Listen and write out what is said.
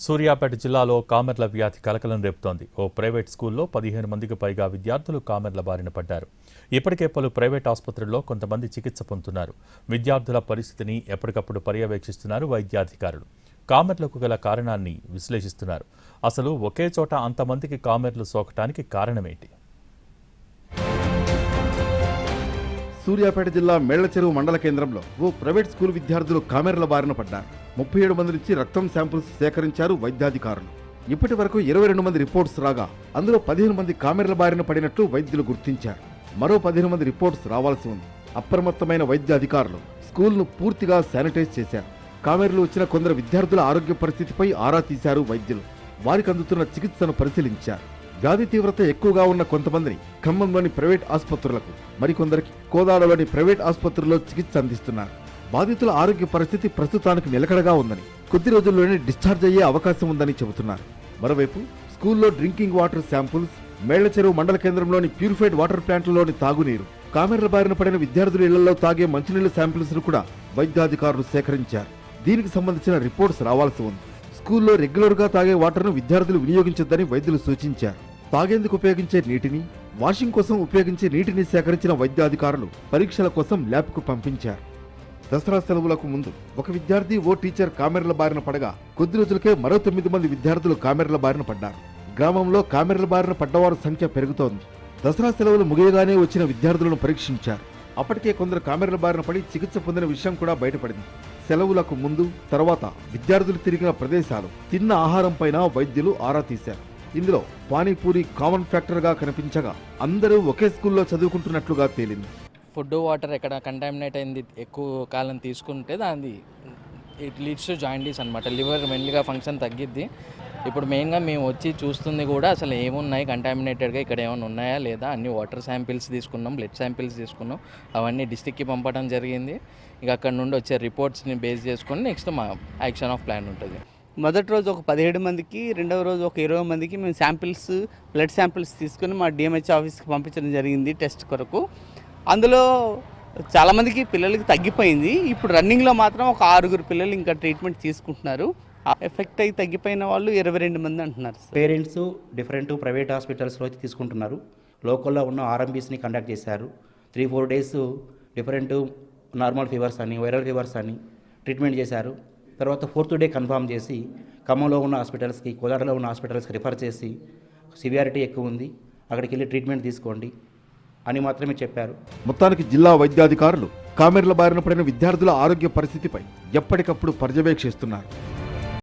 సూర్యాపేట జిల్లాలో కామెర్ల వ్యాధి కలకలం రేపుతోంది. ఓ ప్రైవేట్ స్కూల్లో పదిహేను మందికి పైగా విద్యార్థులు కామెర్ల బారిన పడ్డారు. ఇప్పటికే పలు ప్రైవేట్ ఆసుపత్రుల్లో కొంతమంది చికిత్స పొందుతున్నారు. విద్యార్థుల పరిస్థితిని ఎప్పటికప్పుడు పర్యవేక్షిస్తున్నారు వైద్యాధికారులు. కామెర్లకు గల కారణాన్ని విశ్లేషిస్తున్నారు. అసలు ఒకే చోట అంతమందికి కామెర్లు సోకటానికి కారణమేంటి? సూర్యాపేట జిల్లా మేళ్ళచెరువు మండల కేంద్రంలో ఓ ప్రైవేట్ స్కూల్ విద్యార్థులు కామెరల బారిన పడ్డారు. ముప్పై ఏడు మంది నుంచి రక్తం శాంపుల్స్ సేకరించారు వైద్యాధికారులు. ఇప్పటి వరకు ఇరవై రెండు మంది రిపోర్ట్స్ రాగా అందులో పదిహేను మంది కామెరల బారిన పడినట్లు వైద్యులు గుర్తించారు. మరో పదిహేను మంది రిపోర్ట్స్ రావాల్సి ఉంది. అప్రమత్తమైన వైద్య అధికారులు స్కూల్ను పూర్తిగా శానిటైజ్ చేశారు. కామెరలు వచ్చిన కొందరు విద్యార్థుల ఆరోగ్య పరిస్థితిపై ఆరా తీశారు వైద్యులు. వారికి అందుతున్న చికిత్సను పరిశీలించారు. వ్యాధి తీవ్రత ఎక్కువగా ఉన్న కొంతమందిని ఖమ్మంలోని ప్రైవేట్ ఆసుపత్రులకు మరికొందరికి కోదాడలోని ప్రైవేట్ ఆసుపత్రుల్లో చికిత్స అందిస్తున్నారు. బాధితుల ఆరోగ్య పరిస్థితి ప్రస్తుతానికి నిలకడగా ఉందని కొద్ది రోజుల్లోనే డిశ్చార్జ్ అయ్యే అవకాశం ఉందని చెబుతున్నారు. మరోవైపు స్కూల్లో డ్రింకింగ్ వాటర్ శాంపుల్స్ మేళ్ళచెరువు మండల కేంద్రంలోని ప్యూరిఫైడ్ వాటర్ ప్లాంట్లలోని తాగునీరు కామెర్ల బారిన పడిన విద్యార్థుల ఇళ్ళలో తాగే మంచినీళ్ళ శాంపిల్స్ను కూడా వైద్యాధికారులు సేకరించారు. దీనికి సంబంధించిన రిపోర్ట్స్ రావాల్సి ఉంది. స్కూల్లో రెగ్యులర్గా తాగే వాటర్ను విద్యార్థులు వినియోగించొద్దని వైద్యులు సూచించారు. తాగేందుకు ఉపయోగించే నీటిని వాషింగ్ కోసం ఉపయోగించే నీటిని సేకరించిన వైద్యాధికారులు పరీక్షల కోసం ల్యాబ్కు పంపించారు. దసరా సెలవులకు ముందు ఒక విద్యార్థి ఓ టీచర్ కామెర్ల బారిన పడగా కొద్ది రోజులకే మరో తొమ్మిది మంది విద్యార్థులు కామెర్ల బారిన పడ్డారు. గ్రామంలో కామెర్ల బారిన పడ్డవారి సంఖ్య పెరుగుతోంది. దసరా సెలవులు ముగియగానే వచ్చిన విద్యార్థులను పరీక్షించారు. అప్పటికే కొందరు కామెర్ల బారిన పడి చికిత్స పొందిన విషయం కూడా బయటపడింది. సెలవులకు ముందు తర్వాత విద్యార్థులు తిరిగిన ప్రదేశాలు తిన్న ఆహారం పైన వైద్యులు ఆరా తీశారు. ఇందులో పానీపూరి కామన్ ఫ్యాక్టర్గా కనిపించగా అందరూ ఒకే స్కూల్లో చదువుకుంటున్నట్లుగా తేలింది. ఫుడ్ వాటర్ ఎక్కడ కంటామినేట్ అయింది ఎక్కువ కాలం తీసుకుంటే దాని ఇట్ లీడ్స్ టు జాయింటీస్ అనమాట లివర్ మెయిన్గా ఫంక్షన్ తగ్గిద్ది. ఇప్పుడు మెయిన్గా మేము వచ్చి చూస్తుంది కూడా అసలు ఏమున్నాయి? కంటామినేటెడ్గా ఇక్కడ ఏమైనా ఉన్నాయా లేదా? అన్ని వాటర్ శాంపిల్స్ తీసుకున్నాం బ్లడ్ శాంపిల్స్ తీసుకున్నాం. అవన్నీ డిస్టిక్కి పంపడం జరిగింది. ఇక అక్కడ నుండి వచ్చే రిపోర్ట్స్ని బేస్ చేసుకొని నెక్స్ట్ మా యాక్షన్ ఆఫ్ ప్లాన్ ఉంటుంది. మొదటి రోజు ఒక పదిహేడు మందికి రెండవ రోజు ఒక ఇరవై మందికి మేము శాంపిల్స్ బ్లడ్ శాంపిల్స్ తీసుకుని మా డిఎంహెచ్ ఆఫీస్కి పంపించడం జరిగింది టెస్ట్ కొరకు. అందులో చాలామందికి పిల్లలకి తగ్గిపోయింది. ఇప్పుడు రన్నింగ్లో మాత్రం ఒక ఆరుగురు పిల్లలు ఇంకా ట్రీట్మెంట్ తీసుకుంటున్నారు. ఎఫెక్ట్ అయ్యి తగ్గిపోయిన వాళ్ళు ఇరవై రెండు మంది అంటున్నారు పేరెంట్స్ డిఫరెంట్ ప్రైవేట్ హాస్పిటల్స్లో అయితే తీసుకుంటున్నారు. లోకల్లో ఉన్న ఆర్ఎంబీస్ని కండక్ట్ చేశారు. Three four days different normal fevers అని వైరల్ ఫీవర్స్ అని ట్రీట్మెంట్ చేశారు. తర్వాత ఫోర్త్ డే కన్ఫర్మ్ చేసి ఖమ్మంలో ఉన్న హాస్పిటల్స్కి కోదాడలో ఉన్న హాస్పిటల్స్కి రిఫర్ చేసి సివియారిటీ ఎక్కువ ఉంది అక్కడికి వెళ్ళి ట్రీట్మెంట్ తీసుకోండి అని మాత్రమే చెప్పారు. మొత్తానికి జిల్లా వైద్యాధికారులు కామెర్ల బారిన పడిన విద్యార్థుల ఆరోగ్య పరిస్థితిపై ఎప్పటికప్పుడు పర్యవేక్షిస్తున్నారు.